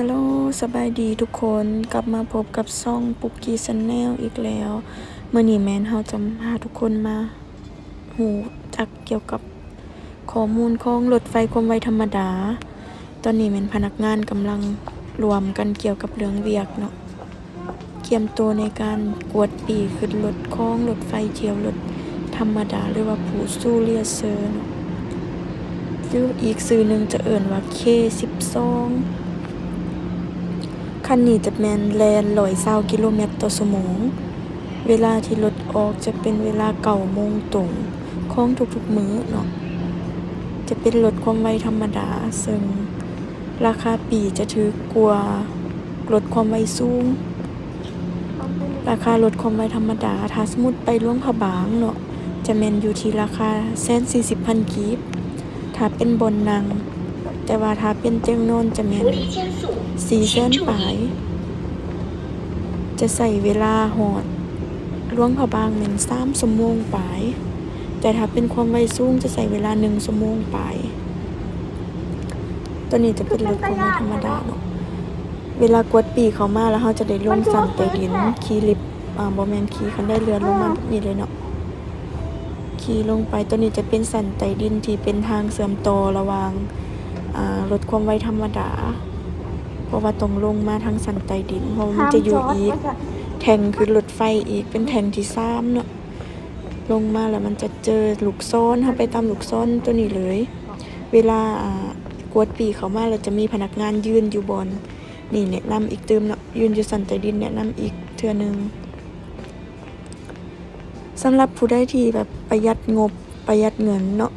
ฮัลโหลสบายดีทุกคนกลับมาพบกับซ่องปุกกี้ซันแนลอีกแล้วเมื่อนี้แมนเฮาจะพาทุกคนมาหูจักเกี่ยวกับข้อมูลของรถไฟความไวธรรมดา ตอนนี้แมนพนักงานกำลังรวมกันเกี่ยวกับเรื่องเวียกเนาะเกียมตัวในการกวดปีขึ้นรถของรถไฟเที่ยวรถธรรมดาหรือว่าผู้สู้เรียเซอร์เนาะออีกสื่อหนึ่งจะเอ่นว่า K12 คันนี้จะแมนแลนลอยเศร้ากิโลเมตรต่อชั่วโมง เวลาที่รถออกจะเป็นเวลาเก่าโมงตรงของทุกๆมื้อเนาะ จะเป็นรถความไวธรรมดา ซึ่งราคาปีจะถือกว่ารถความไวสูง ราคารถความไวธรรมดา ถ้าสมมุติไปล่วงพระบางเนาะ จะแมนอยู่ที่ราคาแสนสี่สิบพันกีบ ถ้าเป็นบนนัง แต่ว่าถ้าเป็นเตียงนนจะแมนสี่แสนปลาย จะใส่เวลาหอดล่วงพระบางเหมือนสามชั่วโมงปลาย แต่ถ้าเป็นความไวสูงจะใส่เวลาหนึ่งชั่วโมงปลายตัวนี้จะเป็นรถความไวธรรมดาเนาะเวลากวดปีเขามาแล้วเขาจะได้ลงสั่นไปดินขี่ลิฟต์อ่าบอแมนขี่คันได้เรือลงมาแบบนี้เลยเนาะขี่ลงไปตัวนี้จะเป็นสันไตดินที่เป็นทางเสื่อมต่อระหว่าง อ่ารถความไวธรรมดา เพราะว่าต้องลงมาทางสันไต่ดินเพราะว่ามันจะอยู่อีก แทงคือรถไฟอีกเป็นแทงที่สามเนาะลงมาแล้วมันจะเจอลูกซ้อนเข้าไปตามลูกซ้อนตัวนี้เลย เวลาอ่ากวดปีเขามาเราจะมีพนักงานยืนอยู่บนนี่แนะนำอีกเติมเนาะยืนอยู่สันใต้ดินแนะนำอีกเทื่อหนึงสำหรับผู้ได้ที่แบบประหยัดงบประหยัดเงินเนาะ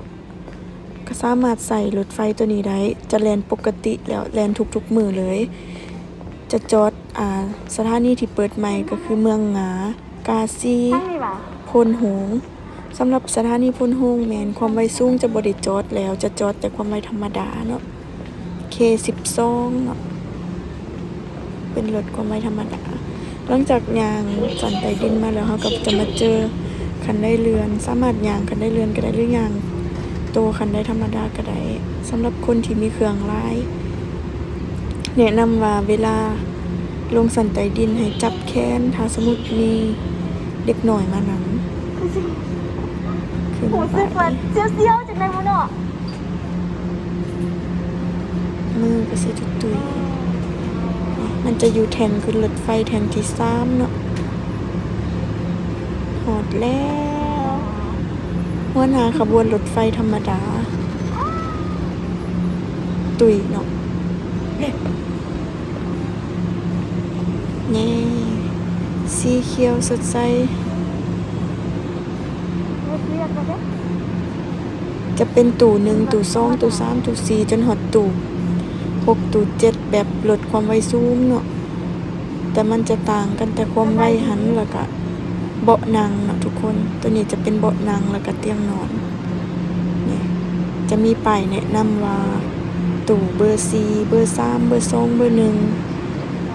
ก็สามารถใส่รถไฟตัวนี้ได้ จะแลนปกติแล้วแลนทุกๆมือเลย จะจอดอ่าสถานีที่เปิดใหม่ก็คือเมืองหงากาซีทั้งนี้ป่ะพลหงส์สำหรับสถานีพลหงส์แมนความไวสูงจะบริจอดแล้วจะจอดแต่ความไวธรรมดาเนาะ K12 เนาะเป็นรถความไวธรรมดา หลังจากยางสันไต่ดินมาแล้วเขาก็จะมาเจอคันได้เรือน สามารถยางคันได้เรือนก็ได้หรือยาง โตคันได้ธรรมดาก็ได้สำหรับคนที่มีเครื่องราย แนะนำว่าเวลาลงสันไต่ดินให้จับแขนถ้าสมมติมีเด็กหน่อยมานั้นขึ้นไปสึกว่าเซียวๆจากในมุนเนาะมือก็สิตุยตุยมันจะอยู่แทนคือรถไฟแทนที่สามเนาะหอดแล้ว วหน้าขบวนรถไฟธรรมดา ตุยเนาะนี่สีเขียวสดใสเรียกมาเด้จะเป็นตู่หนึ่งตู่สองตู่สามตู่สี่จนหอดตู่หกตู่เจ็ดแบบลดความไวสูงเนาะแต่มันจะต่างกันแต่ความไวหันแล้วก็ เบาะนั่งเนาะทุกคน ตัวนี้จะเป็นเบาะนั่งแล้วก็เตียงนอนนี่จะมีป้ายแนะนำว่าตู่เบอร์สี่เบอร์สามเบอร์สองเบอร์หนึ่ง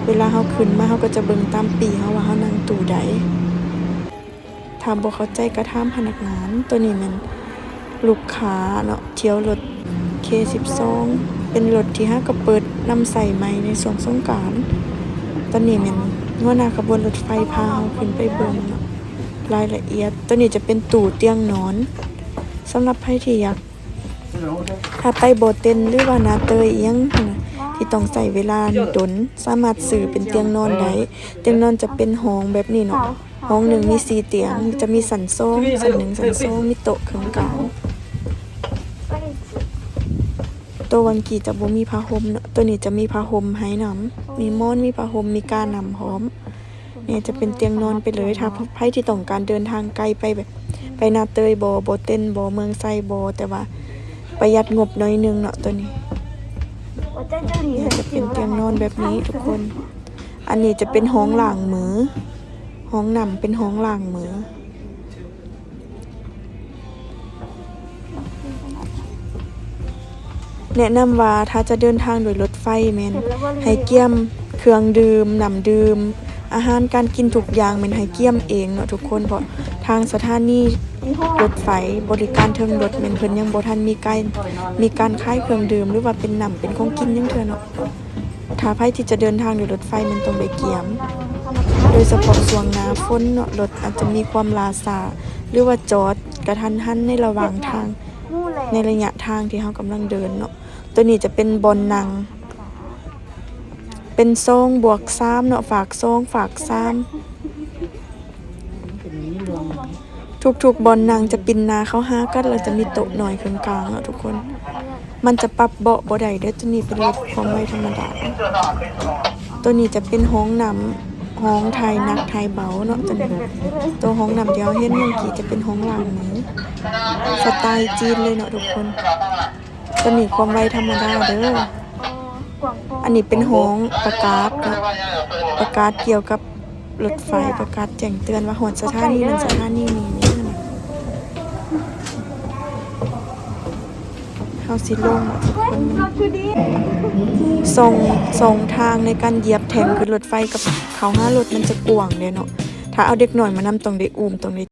เวลาเขาขึ้นมาเขาก็จะเบิ่งตามปีเขาว่าเขานั่งตู่ใดถามบอกเขาใจกระทามพนักงาน ตัวนี้มันลูกค้าเนาะเที่ยวรถ K12 เป็นรถที่ห้าก็เปิดนำใส่ใหม่ในส่วนสงการตอนนี้มันหัวนาขบวนรถไฟพาเราขึ้นไปเบิ่งเนาะ รายละเอียด ตัวนี้จะเป็นตู่เตียงนอนสำหรับใครที่อยากถ้าไปโบเต็นหรือว่านาเตยเอียงที่ต้องใส่เวลาดนสามารถสื่อเป็นเตียงนอนได้เตียงนอนจะเป็นห้องแบบนี้เนาะห้องหนึ่งมีสี่เตียงจะมีสันโซ่งสันหนึ่งสันโซ่งมีโต๊ะเครื่องกลาตัววันกีจะบ่มีผ้าห่มเนอะตัวนี้จะมีผ้าห่มให้นำมีม้อนมีผ้าห่มมีกานำพร้อม เนี่ยจะเป็นเตียงนอนไปเลยถ้าใครที่ต้องการเดินทางไกลไปแบบไปนาเตยบอบเต้นบอเมืองไซบอแต่ว่าประหยัดงบหน้อยนึงเนาะตัวนี้เนี่ยจะเป็นเตียงนอนแบบนี้ทุกคน อันนี้จะเป็นห้องหล่างมือห้องนำเป็นห้องหล่างมือแนะนำว่าถ้าจะเดินทางโดยรถไฟแมนให้เกี่ยมเครื่องดื่มน้ำดื่ม อาหารการกินทุกอย่างแมันให้เกี่ยมเองเนาะทุกคนเพราะทางสถานีรถไฟบริการเทิงรถแม่นเพิ่นยังบ่ทันมีการมีการขายเครื่องดื่ม หรือว่าเป็นน้ำเป็นของกินยังเทื่อเนาะถ้าไผที่จะเดินทางโดยรถไฟมันต้องได้เกียม โดยเฉพาะช่วงหน้าฝนเนาะรถอาจจะมีความลาซาหรือว่าจอดกระทันหันในระหว่างทางในระยะทางที่เรากำลังเดินเนาะตัวนี้จะเป็นบอลนัง เป็นทรงบวกซ้ำเนาะฝากทรงฝากซ้ำทุกๆบอลนังจะปินนาเขาหากันแล้วจะมีโต๊ะหน่อยกลางเนาะทุกคน มันจะปรับเบาะบ่ได้เด้อตัวนี้เป็นรถความไวธรรมดา ตัวนี้จะเป็นห้องนำห้องไทยนักไทยเบาเนาะตัวนี้ตัวห้องนำเดียวเห็นเมื่อกี้จะเป็นห้องหลังหมูสไตล์จีนเลยเนาะทุกคนตัวนี้ความไวธรรมดาเด้อ อันนี้เป็นห้องประกาศเนาะประกาศเกี่ยวกับรถไฟประกาศแจ้งเตือนว่าหอดสถานีนั้นสถานีนี้นี่นะเฮาสิลงเนาะทุกคนรถคือดีส่งส่งทางในการเหยียบแทงขึ้นรถไฟกับเขาห้ารถมันจะกว้างเลยเนาะถ้าเอาเด็กหน่อยมานำตรงได้อุ้มตรงได้